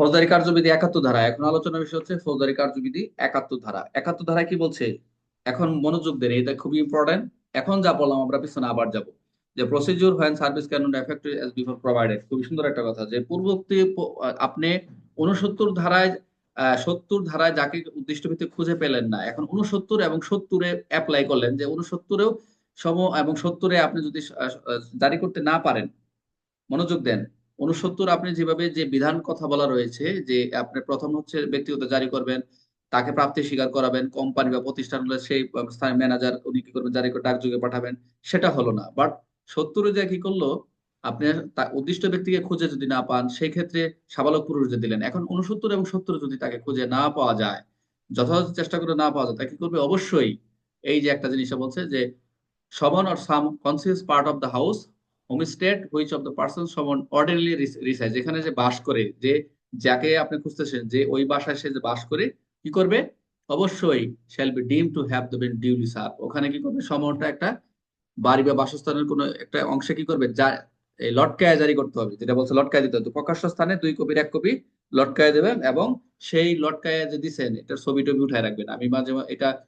ফৌজদারি কার্যবিধি একাত্তর ধারা। এখন আলোচনার বিষয় হচ্ছে ফৌজদারি কার্যবিধি একাত্তর ধারা। একাত্তর ধারা কি বলছে? এখন মনোযোগ দেন, এটা খুবই ইম্পর্টেন্ট এখন যা বললাম, আমরা পিছনে আবার যাব। যে procedure when service can affected as before provided খুবই সুন্দর একটা কথা যে পূর্ববর্তী আপনি উনসত্তর ধারায় সত্তর ধারায় যাকে উদ্দিষ্ট ভিত্তিক খুঁজে পেলেন না, এখন উনসত্তর এবং সত্তরে অ্যাপ্লাই করলেন যে উনসত্তরেও সম এবং সত্তরে আপনি যদি জারি করতে না পারেন, মনোযোগ দেন। উনসত্তর আপনি যেভাবে যে বিধান কথা বলা রয়েছে, যে আপনি প্রথম হচ্ছে ব্যক্তিগত জারি করবেন, তাকে প্রাপ্তি স্বীকার করাবেন কোম্পানি বা প্রতিষ্ঠান হলে সেই স্থানীয় ম্যানেজার উনি কি করবেন, জারি করে ডাকযোগে পাঠাবেন, সেটা হলো না। বাট সত্তরে যে কি করল, আপনি উদ্দিষ্ট ব্যক্তিকে খুঁজে যদি না পান, সেই ক্ষেত্রে সাবালক পুরুষ যে দিলেন, এখন উনসত্তর এবং সত্তর যদি তাকে খুঁজে না পাওয়া যায়, যথাযথ চেষ্টা করে না পাওয়া যায় তাকে কি করবে? অবশ্যই এই যে একটা জিনিস বলছে যে someone or some conscious part of the house which of the person someone ordinarily res- resides, যেখানে যে বাস করে, যে যাকে আপনি খুঁজতেছেন, যে ওই বাসায় সে যে বাস করে, কি করবে? অবশ্যই shall be deemed to have been duly served. ওখানে কি করবে? সমনটা একটা বাড়ি বা বাসস্থানের কোনো একটা অংশে কি করবে? যা, এই লটকায় জারি করতে হবে। যেটা বলছে লটকায় দিতে হবে। প্রকাশ্য স্থানে দুই কপির, এক কপি লটকায় দেবেন এবং সেই লটকায় যে দিছেন, এটার ছবি টবি উঠায় রাখবেন। আমি মাঝে এটা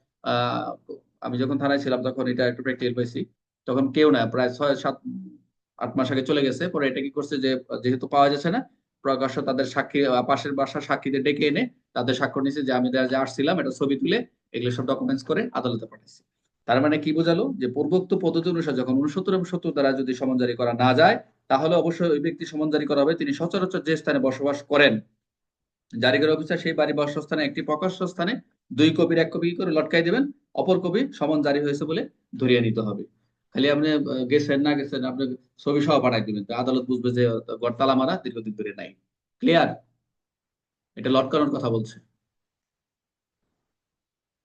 আমি যখন থানায় ছিলাম, তখন এটা একটু প্র্যাকটিক্যাল পাইছি। তখন কেউ না, প্রায় ছয়, সাত আট মাস আগে চলে গেছে। পরে এটা কি করছে যে, যেহেতু পাওয়া যাচ্ছে না, প্রকাশ্য তাদের সাক্ষী, পাশের বাসার সাক্ষীদের ডেকে এনে তাদের স্বাক্ষর নিয়েছে যে, আমি যা আসছিলাম, এটা ছবি তুলে এগুলো সব ডকুমেন্টস করে আদালতে পাঠাইছি। তার মানে কি বোঝালো? যে, পূর্বোক্ত পদ্ধতি অনুসারে যখন উনসত্তর এবং সত্তর দ্বারা যদি সমন জারি করা না যায়, তাহলে অবশ্যই ওই ব্যক্তি সমন জারি করা হবে। তিনি সচরাচর যে স্থানে বসবাস করেন, জারিগার অফিসার সেই বাড়ি বাসস্থানে, একটি প্রকাশ্য স্থানে দুই কপির এক কপি করে লটকাই দেবেন, অপর কপি সমন জারি হয়েছে বলে ধরিয়ে নিতে হবে। খালি আপনি গেছেন না গেছেন, আপনি ছবি সহ পাঠাই দিবেন। আদালত বুঝবে যে, গড়তালা মারা দীর্ঘদিন ধরে নাই। ক্লিয়ার এটা লটকানোর কথা বলছে।